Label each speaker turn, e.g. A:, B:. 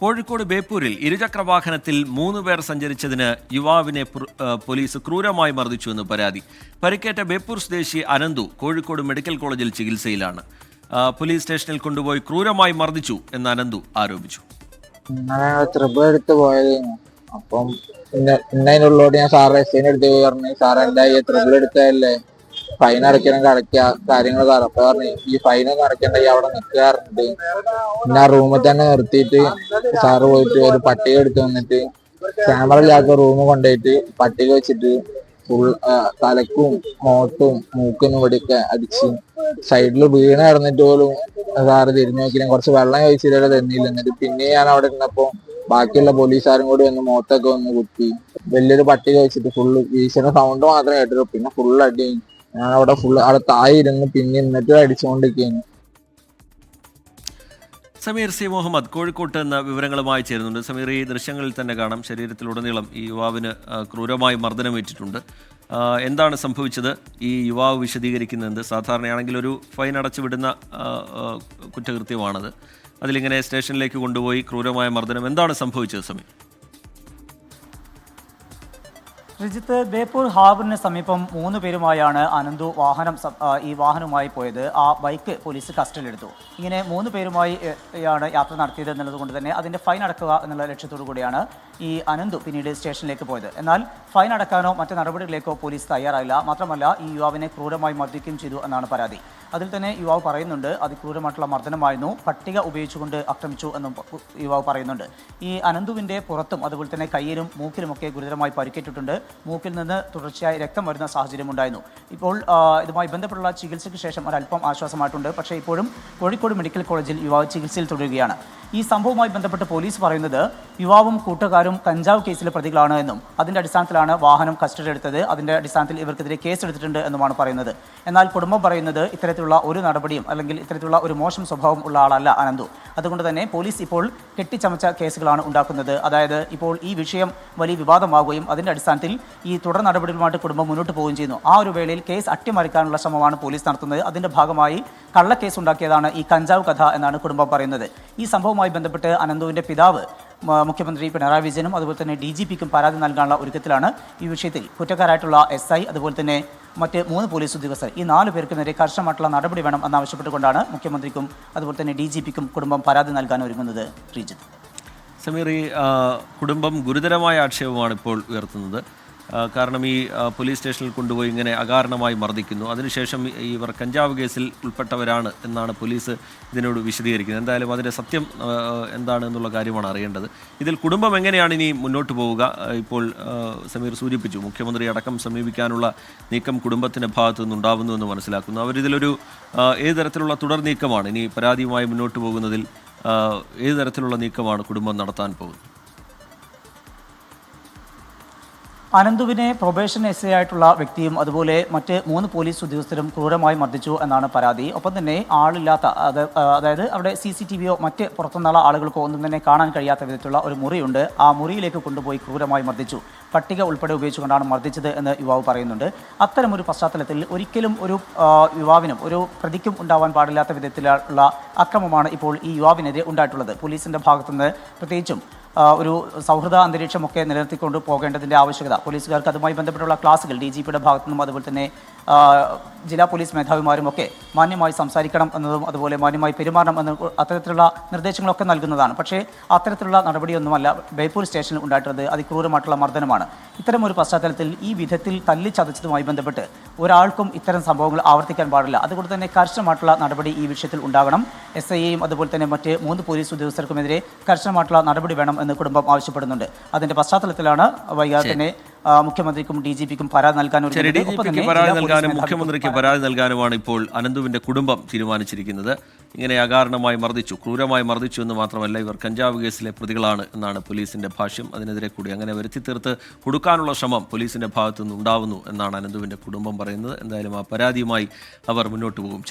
A: കോഴിക്കോട് ബേപ്പൂരിൽ ഇരുചക്ര വാഹനത്തിൽ മൂന്ന് പേർ സഞ്ചരിച്ചതിന് യുവാവിനെ പോലീസ് ക്രൂരമായി മർദ്ദിച്ചുവെന്ന് പരാതി. പരിക്കേറ്റ ബേപ്പൂർ സ്വദേശി അനന്തു കോഴിക്കോട് മെഡിക്കൽ കോളേജിൽ ചികിത്സയിലാണ്. പോലീസ് സ്റ്റേഷനിൽ കൊണ്ടുപോയി ക്രൂരമായി മർദ്ദിച്ചു എന്ന് അനന്തു ആരോപിച്ചു.
B: എടുത്ത് പോയത് അപ്പം ഇന്നതിനുള്ളോട് ഞാൻ സാറ് എസ് എടുത്ത് പോയി പറഞ്ഞു. സാറെന്തായി ട്രിപ്പിൾ എടുത്തതല്ലേ? ഫൈൻ അടയ്ക്കണമെങ്കിൽ അടയ്ക്കുക കാര്യങ്ങൾ സാർ അപ്പൊ പറഞ്ഞു ഈ ഫൈൻ ഒന്നും അടയ്ക്കണ്ട ഈ അവിടെ നിൽക്കാറുണ്ട്. പിന്നെ ആ റൂമിൽ തന്നെ നിർത്തിയിട്ട് സാറ് പോയിട്ട് ഒരു പട്ടിക എടുത്തു വന്നിട്ട് ക്യാമറ ഇല്ലാത്ത റൂം കൊണ്ടുപോയിട്ട് പട്ടിക വെച്ചിട്ട് ഫുൾ തലക്കും മോട്ടും മൂക്കിനും ഇവിടെയൊക്കെ അടിച്ച് സൈഡിൽ വീണ് കിടന്നിട്ട് പോലും സാറ് തിരിഞ്ഞു നോക്കിയാൽ കുറച്ച് വെള്ളം കഴിച്ചില്ല തന്നില്ല എന്നിട്ട് പിന്നെ ഞാൻ അവിടെ ഇരുന്നപ്പോ ബാക്കിയുള്ള പോലീസുകാരും കൂടി വന്ന് മോത്തൊക്കെ വന്ന് കുത്തി വലിയൊരു പട്ടിക വെച്ചിട്ട് ഫുള്ള് വീശുന്ന സൗണ്ട് മാത്രമേ കേട്ടുള്ളൂ പിന്നെ ഫുൾ അടി ഞാൻ അവിടെ ഫുള്ള് അവിടെ താഴെ ഇരുന്ന് പിന്നെ എന്നിട്ട് അടിച്ചുകൊണ്ടിരിക്കുകയാണ്
A: സമീർ സി മുഹമ്മദ് കോഴിക്കോട്ട് എന്ന വിവരങ്ങളുമായി ചേരുന്നുണ്ട്. സമീർ ഈ ദൃശ്യങ്ങളിൽ തന്നെ കാണാം. ശരീരത്തിലുടനീളം ഈ യുവാവിന് ക്രൂരമായി മർദ്ദനമേറ്റിട്ടുണ്ട്. എന്താണ് സംഭവിച്ചത്? ഈ യുവാവ് വിശദീകരിക്കുന്നത് സാധാരണയാണെങ്കിൽ ഒരു ഫൈൻ അടച്ചു വിടുന്ന കുറ്റകൃത്യമാണത്. അതിലിങ്ങനെ സ്റ്റേഷനിലേക്ക് കൊണ്ടുപോയി ക്രൂരമായ മർദ്ദനം. എന്താണ് സംഭവിച്ചത് സമീർ?
C: രജിത്ത് ബേപ്പൂർ ഹാർബറിന് സമീപം മൂന്ന് പേരുമായാണ് അനന്തു വാഹനം ഈ വാഹനവുമായി പോയത്. ആ ബൈക്ക് പോലീസ് കസ്റ്റഡിയിലെടുത്തു. ഇങ്ങനെ മൂന്ന് പേരുമായി ആണ് യാത്ര നടത്തിയത് എന്നുള്ളത് കൊണ്ട് തന്നെ അതിന്റെ ഫൈൻ അടക്കുക എന്നുള്ള ലക്ഷ്യത്തോടു കൂടിയാണ് ഈ അനന്തു പിന്നീട് സ്റ്റേഷനിലേക്ക് പോയത്. എന്നാൽ ഫൈൻ അടക്കാനോ മറ്റ് നടപടികളിലേക്കോ പോലീസ് തയ്യാറായില്ല. മാത്രമല്ല ഈ യുവാവിനെ ക്രൂരമായി മർദ്ദിക്കുകയും ചെയ്തു എന്നാണ് പരാതി. അതിൽ തന്നെ യുവാവ് പറയുന്നുണ്ട് അതിക്രൂരമായിട്ടുള്ള മർദ്ദനമായിരുന്നു. പട്ടിക ഉപയോഗിച്ചുകൊണ്ട് ആക്രമിച്ചു എന്നും യുവാവ് പറയുന്നുണ്ട്. ഈ അനന്തുവിന്റെ പുറത്തും അതുപോലെ തന്നെ കയ്യിലും മൂക്കിലുമൊക്കെ ഗുരുതരമായി പരിക്കേറ്റിട്ടുണ്ട്. മൂക്കിൽ നിന്ന് തുടർച്ചയായി രക്തം വരുന്ന സാഹചര്യം ഉണ്ടായിരുന്നു ഇപ്പോൾ ഇതുമായി ബന്ധപ്പെട്ടുള്ള ചികിത്സയ്ക്ക് ശേഷം ഒരല്പം ആശ്വാസമായിട്ടുണ്ട്. പക്ഷേ ഇപ്പോഴും കോഴിക്കോട് മെഡിക്കൽ കോളേജിൽ യുവാവ് ചികിത്സയിൽ തുടരുകയാണ്. ഈ സംഭവവുമായി ബന്ധപ്പെട്ട് പോലീസ് പറയുന്നത് യുവാവും കൂട്ടുകാരും കഞ്ചാവ് കേസിലെ പ്രതികളാണ് എന്നും. അതിന്റെ അടിസ്ഥാനത്തിലാണ് വാഹനം കസ്റ്റഡി എടുത്തത്. അതിന്റെ അടിസ്ഥാനത്തിൽ ഇവർക്കെതിരെ കേസ് എടുത്തിട്ടുണ്ട് എന്നുമാണ് പറയുന്നത്. എന്നാൽ കുടുംബം പറയുന്നത് ഇത്തരത്തിലുള്ള ഒരു നടപടിയും അല്ലെങ്കിൽ ഇത്തരത്തിലുള്ള ഒരു മോശം സ്വഭാവം ഉള്ള ആളല്ല അനന്തു. അതുകൊണ്ട് തന്നെ പോലീസ് ഇപ്പോൾ കെട്ടിച്ചമച്ച കേസുകളാണ് ഉണ്ടാക്കുന്നത്. അതായത് ഇപ്പോൾ ഈ വിഷയം വലിയ വിവാദമാവുകയും അതിന്റെ അടിസ്ഥാനത്തിൽ ഈ തുടർ നടപടികളുമായിട്ട് കുടുംബം മുന്നോട്ട് പോവുകയും ചെയ്യുന്നു. ആ ഒരു വേളയിൽ കേസ് അട്ടിമറിക്കാനുള്ള ശ്രമമാണ് പോലീസ് നടത്തുന്നത്. അതിന്റെ ഭാഗമായി കള്ളക്കേസ് ഉണ്ടാക്കിയതാണ് ഈ കഞ്ചാവ് കഥ എന്നാണ് കുടുംബം പറയുന്നത്. ഈ സംഭവവുമായി ബന്ധപ്പെട്ട് അനന്തുവിന്റെ പിതാവ് മുഖ്യമന്ത്രി പിണറായി വിജയനും അതുപോലെ തന്നെ ഡി ജി പിക്കും പരാതി നൽകാനുള്ള ഒരുക്കത്തിലാണ് ഈ വിഷയത്തിൽ കുറ്റക്കാരായിട്ടുള്ള എസ് ഐ അതുപോലെ തന്നെ മറ്റ് മൂന്ന് പോലീസ് ഉദ്യോഗസ്ഥർ. ഈ നാല് പേർക്ക് നേരെ കർശനമായിട്ടുള്ള നടപടി വേണം എന്നാവശ്യപ്പെട്ടുകൊണ്ടാണ് മുഖ്യമന്ത്രിക്കും അതുപോലെ തന്നെ ഡി ജി പിക്കും കുടുംബം പരാതി നൽകാൻ ഒരുങ്ങുന്നത് ശ്രീജിത്ത്.
A: സമീർ കുടുംബം ഗുരുതരമായ ആക്ഷേപമാണ് ഇപ്പോൾ ഉയർത്തുന്നത്. കാരണം ഈ പോലീസ് സ്റ്റേഷനിൽ കൊണ്ടുപോയി ഇങ്ങനെ അകാരണമായി മർദ്ദിക്കുന്നു. അതിനുശേഷം ഇവർ കഞ്ചാവ് കേസിൽ ഉൾപ്പെട്ടവരാണ് എന്നാണ് പോലീസ് ഇതിനോട് വിശദീകരിക്കുന്നത്. എന്തായാലും അതിന്റെ സത്യം എന്താണ് എന്നുള്ള കാര്യമാണ് അറിയേണ്ടത്. ഇതിൽ കുടുംബം എങ്ങനെയാണ് ഇനി മുന്നോട്ട് പോവുക? ഇപ്പോൾ സമീർ സൂചിപ്പിച്ചു മുഖ്യമന്ത്രി അടക്കം സമീപിക്കാനുള്ള നീക്കം കുടുംബത്തിന്റെ ഭാഗത്തു നിന്നുണ്ടാവുന്നു എന്ന് മനസ്സിലാക്കുന്നു. അവരിതിലൊരു ഏത് തരത്തിലുള്ള തുടർ നീക്കമാണ് ഇനി പരാതിയുമായി മുന്നോട്ട് പോകുന്നതിൽ ഏത് തരത്തിലുള്ള നീക്കമാണ് കുടുംബം നടത്താൻ പോകുന്നത്?
C: അനന്തുവിനെ പ്രൊബേഷൻ എസ് ആയിട്ടുള്ള വ്യക്തിയും അതുപോലെ മറ്റ് മൂന്ന് പോലീസ് ഉദ്യോഗസ്ഥരും ക്രൂരമായി മർദ്ദിച്ചു എന്നാണ് പരാതി. ഒപ്പം തന്നെ ആളില്ലാത്ത അത് അതായത് അവിടെ സി സി ടി വിയോ മറ്റ് പുറത്തുനിന്നുള്ള ആളുകൾക്കോ ഒന്നും തന്നെ കാണാൻ കഴിയാത്ത വിധത്തിലുള്ള ഒരു മുറിയുണ്ട്. ആ മുറിയിലേക്ക് കൊണ്ടുപോയി ക്രൂരമായി മർദ്ദിച്ചു. പട്ടിക ഉൾപ്പെടെ ഉപയോഗിച്ചുകൊണ്ടാണ് മർദ്ദിച്ചത് എന്ന് യുവാവ് പറയുന്നുണ്ട്. അത്തരമൊരു പശ്ചാത്തലത്തിൽ ഒരിക്കലും ഒരു യുവാവിനും ഒരു പ്രതിക്കും ഉണ്ടാവാൻ പാടില്ലാത്ത വിധത്തിലുള്ള അക്രമമാണ് ഇപ്പോൾ ഈ യുവാവിനെതിരെ ഉണ്ടായിട്ടുള്ളത്. പോലീസിന്റെ ഭാഗത്തുനിന്ന് പ്രത്യേകിച്ചും ഒരു സൗഹൃദ അന്തരീക്ഷമൊക്കെ നിലനിർത്തിക്കൊണ്ട് പോകേണ്ടതിന്റെ ആവശ്യകത. പോലീസുകാർക്ക് അതുമായി ബന്ധപ്പെട്ടുള്ള ക്ലാസുകൾ ഡി ജി പിയുടെ ഭാഗത്തു നിന്നും അതുപോലെ തന്നെ ജില്ലാ പോലീസ് മേധാവിമാരും ഒക്കെ മാന്യമായി സംസാരിക്കണം എന്നതും അതുപോലെ മാന്യമായി പെരുമാറണം എന്ന അത്തരത്തിലുള്ള നിർദ്ദേശങ്ങളൊക്കെ നൽകുന്നതാണ്. പക്ഷേ അത്തരത്തിലുള്ള നടപടിയൊന്നുമല്ല ബേപ്പൂർ സ്റ്റേഷനിൽ ഉണ്ടായിട്ടുള്ളത്. അതിക്രൂരമായിട്ടുള്ള മർദ്ദനമാണ്. ഇത്തരം ഒരു പശ്ചാത്തലത്തിൽ ഈ വിധത്തിൽ തല്ലിച്ചതച്ചതുമായി ബന്ധപ്പെട്ട് ഒരാൾക്കും ഇത്തരം സംഭവങ്ങൾ ആവർത്തിക്കാൻ പാടില്ല. അതുകൊണ്ട് തന്നെ കർശനമായിട്ടുള്ള നടപടി ഈ വിഷയത്തിൽ ഉണ്ടാകണം. എസ് ഐയെയും അതുപോലെ തന്നെ മറ്റ് മൂന്ന് പോലീസ് ഉദ്യോഗസ്ഥർക്കുമെതിരെ കർശനമായിട്ടുള്ള നടപടി വേണം എന്ന് കുടുംബം ആവശ്യപ്പെടുന്നുണ്ട്. അതിന്റെ പശ്ചാത്തലത്തിലാണ് വൈകാതെ തന്നെ മുഖ്യമന്ത്രിക്കും ഡി ജി പിക്കും പരാതി നൽകാൻ
A: ഡി ജി പിക്ക് പരാതി നൽകാനും മുഖ്യമന്ത്രിക്ക് പരാതി നൽകാനുമാണ് ഇപ്പോൾ അനന്തുവിന്റെ കുടുംബം തീരുമാനിച്ചിരിക്കുന്നത്. ഇങ്ങനെ അകാരണമായി മർദ്ദിച്ചു ക്രൂരമായി മർദ്ദിച്ചു എന്ന് മാത്രമല്ല ഇവർ കഞ്ചാവ് കേസിലെ പ്രതികളാണ് എന്നാണ് പോലീസിന്റെ ഭാഷ്യം. അതിനെതിരെ കൂടി അങ്ങനെ വരുത്തി തീർത്ത് കൊടുക്കാനുള്ള ശ്രമം പോലീസിന്റെ ഭാഗത്തു നിന്ന് ഉണ്ടാവുന്നു എന്നാണ് അനന്തുവിന്റെ കുടുംബം പറയുന്നത്. എന്തായാലും ആ പരാതിയുമായി അവർ മുന്നോട്ട് പോകും.